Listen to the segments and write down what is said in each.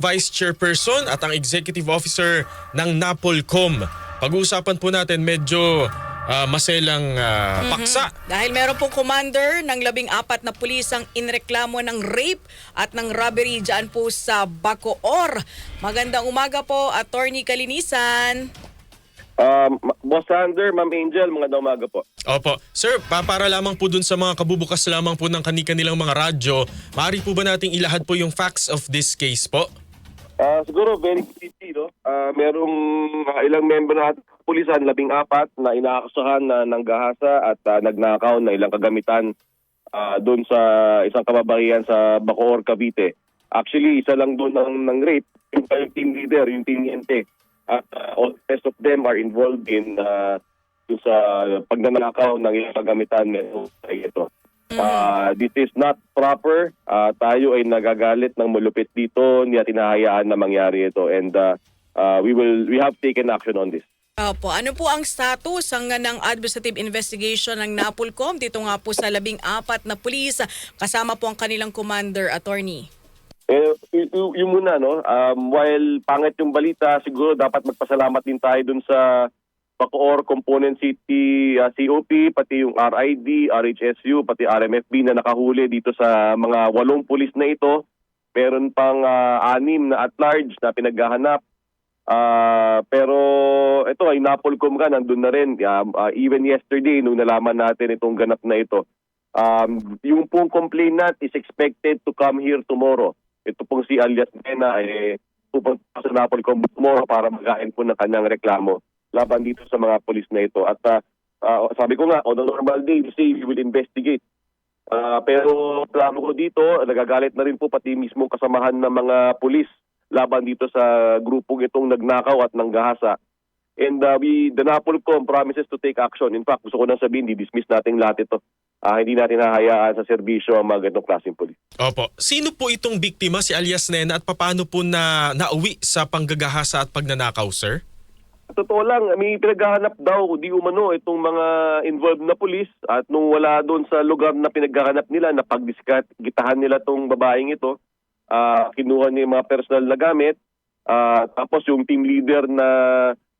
Vice Chairperson at ang Executive Officer ng Napolcom. Pag-uusapan po natin medyo ah, maselang ah, paksa Dahil meron pong commander ng labing apat na pulis ang inreklamo ng rape at ng robbery dyan po sa Bacoor. Magandang umaga po, Attorney Kalinisan. Um, Boss Sander, Ma'am Angel, mga umaga po. Opo. Sir, pa- para lamang po dun sa mga kabubukas lamang po ng kani-kanilang mga radyo, maaari po ba nating ilahad po yung facts of this case po? Ah, siguro very quickly, no? Ah, merong ah, ilang member na pulisan, labing apat na inaakasahan na ng gahasa at ah, nagnakaw na ilang kagamitan ah, doon sa isang kababayan sa Bacoor, Cavite. Actually, isa lang doon ng, ng rape, yung, yung team leader, yung tiniente. At ah, all the rest of them are involved in uh, sa pagnanakaw ng ilang kagamitan nito. ito. Ah, this is not proper. Ah, tayo ay nagagalit ng malupit dito, hindi natin hinahayaan na mangyari ito and ah, ah, we will we have taken action on this. Opo, ano po ang status ang ng administrative investigation ng Napolcom dito nga po sa labing apat na pulis kasama po ang kanilang commander, Attorney? Eh, y- y- yun muna, no? Um, while pangit yung balita, siguro dapat magpasalamat din tayo dun sa Bacoor Component City ah, COP, pati yung RID, RHSU, pati RMFB na nakahuli dito sa mga walong pulis na ito. Meron pang ah, anim na at large na pinaghahanap. Ah, pero ito ay Napolcom ka, nandun na rin. Um, ah, even yesterday, nung nalaman natin itong ganap na ito, um, yung pong complainant is expected to come here tomorrow. Ito pong si alias Nena eh, pupunta sa Napolcom tomorrow para magain po ng kanyang reklamo laban dito sa mga polis na ito. At ah, ah, sabi ko nga, on a normal day, we say we will investigate. Ah, pero plano ko dito, nagagalit na rin po pati mismo kasamahan ng mga pulis laban dito sa grupong itong nagnakaw at nanggahasa. And uh, we, the Napolcom promises to take action. In fact, gusto ko nang sabihin, di-dismiss natin lahat ito. Ah, hindi natin hahayaan sa serbisyo ang mga ganitong klaseng polis. Opo. Sino po itong biktima, si alias Nena, at paano po na nauwi sa panggagahasa at pagnanakaw, sir? Totoo lang, may pinaghahanap daw di umano itong mga involved na pulis at nung wala doon sa lugar na pinaghahanap nila, napagdiskat, gitahan nila tong babaeng ito, ah, kinuha niya yung mga personal na gamit, ah, tapos yung team leader na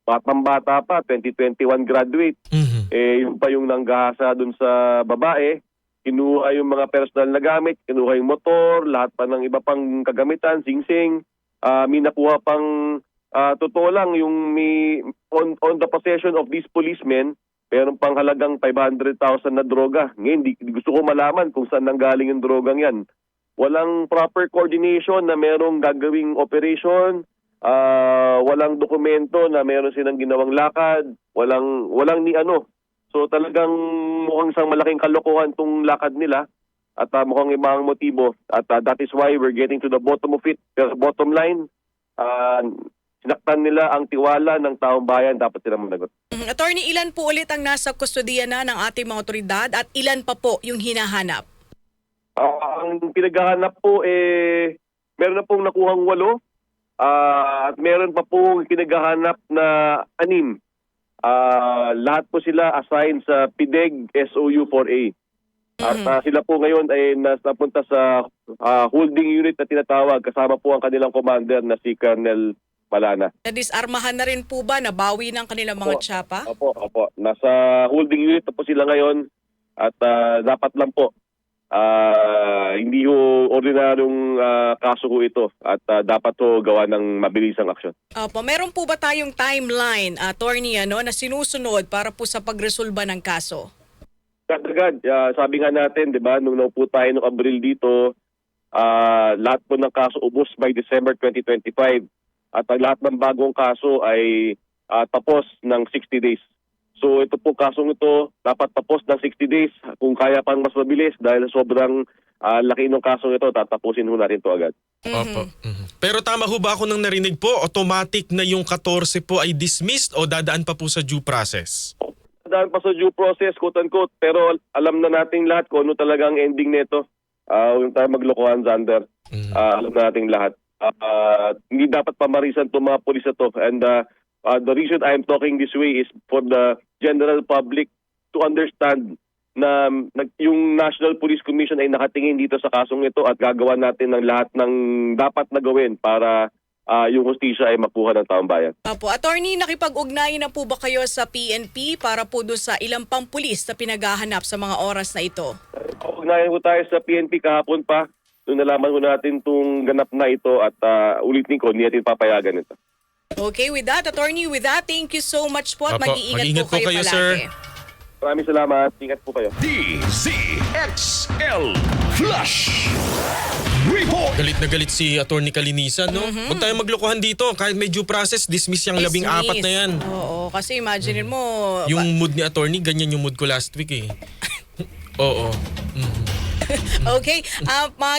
batang-bata pa, 2021 graduate, Mhm. eh yung pa yung nanggahasa doon sa babae, kinuha yung mga personal na gamit, kinuha yung motor, lahat pa ng iba pang kagamitan, sing-sing, ah may nakuha pang, ah, totoo lang, yung may, on, on the possession of these policemen, meron pang halagang 500,000 na droga. Ngayon, di, gusto ko malaman kung saan nanggaling yung drogang yan. Walang proper coordination na merong gagawing operation, ah walang dokumento na meron silang ginawang lakad, walang walang ni ano. So talagang mukhang isang malaking kalokohan tong lakad nila at ah, mukhang ibang motibo at ah, that is why we're getting to the bottom of it. Pero bottom line, ah, sinaktan nila ang tiwala ng taong bayan, dapat sila managot. Mhm. Attorney, ilan po ulit ang nasa kustodiya na ng ating mga otoridad at ilan pa po yung hinahanap? Ah, ang pinaghahanap po eh meron na pong nakuhang walo ah, at meron pa pong pinaghahanap na anim. Ah, lahat po sila assigned sa PIDEG SOU 4A. At ah, sila po ngayon ay napunta sa ah, holding unit na tinatawag kasama po ang kanilang commander na si Colonel Malana. Na-disarmahan na rin po ba? Nabawi ng kanilang mga Opo. tsapa? Opo, opo. Nasa holding unit na po sila ngayon at ah, dapat lang po ah, hindi ho ordinaryong ah, kaso ho ito at ah, dapat ho gawa ng mabilisang aksyon. Opo, meron po ba tayong timeline, attorney, ano, na sinusunod para po sa pagresolba ng kaso? Agad, ah, sabi nga natin, 'di ba, nung naupo tayo ng Abril dito, ah, lahat po ng kaso ubos by December 2025 at ang lahat ng bagong kaso ay ah, tapos ng 60 days. So ito po kasong ito dapat tapos ng 60 days kung kaya pang mas mabilis dahil sobrang ah, laki ng kasong ito tatapusin ho natin to agad. Opo. Mhm. Pero tama ho ba ako nang narinig po, automatic na yung 14 po ay dismissed o dadaan pa po sa due process? Dahil pa sa due process, quote unquote, pero alam na nating lahat kung ano talaga ang ending nito. Ah, huwag tayo maglokohan, Zander. Mhm. Ah, alam na nating lahat. Ah, hindi dapat pamarisan itong mga pulis na to. And ah, ah, the reason I'm talking this way is for the general public to understand na yung National Police Commission ay nakatingin dito sa kasong ito at gagawa natin ng lahat ng dapat na gawin para ah, yung hustisya ay makuha ng taong bayan. Opo, attorney, nakipag-ugnayan na po ba kayo sa PNP para po doon sa ilang pang pulis na pinaghahanap sa mga oras na ito? Ugnayan po tayo sa PNP kahapon pa. Nung nalaman ko natin itong ganap na ito at ah, ulitin ko, hindi natin papayagan ito. Okay, with that, attorney, with that, thank you so much po at mag-iingat mag-ingat po po kayo, kayo, palagi. sir. Maraming salamat. Ingat po kayo. DZXL Flush Report Galit na galit si Attorney Kalinisan, no? Huwag tayong maglokohan dito. Kahit may due process, dismiss yung labing apat na yan. Oo, kasi imagine mo... Yung mood ni attorney, ganyan yung mood ko last week eh. Oo. Okay, ah, mga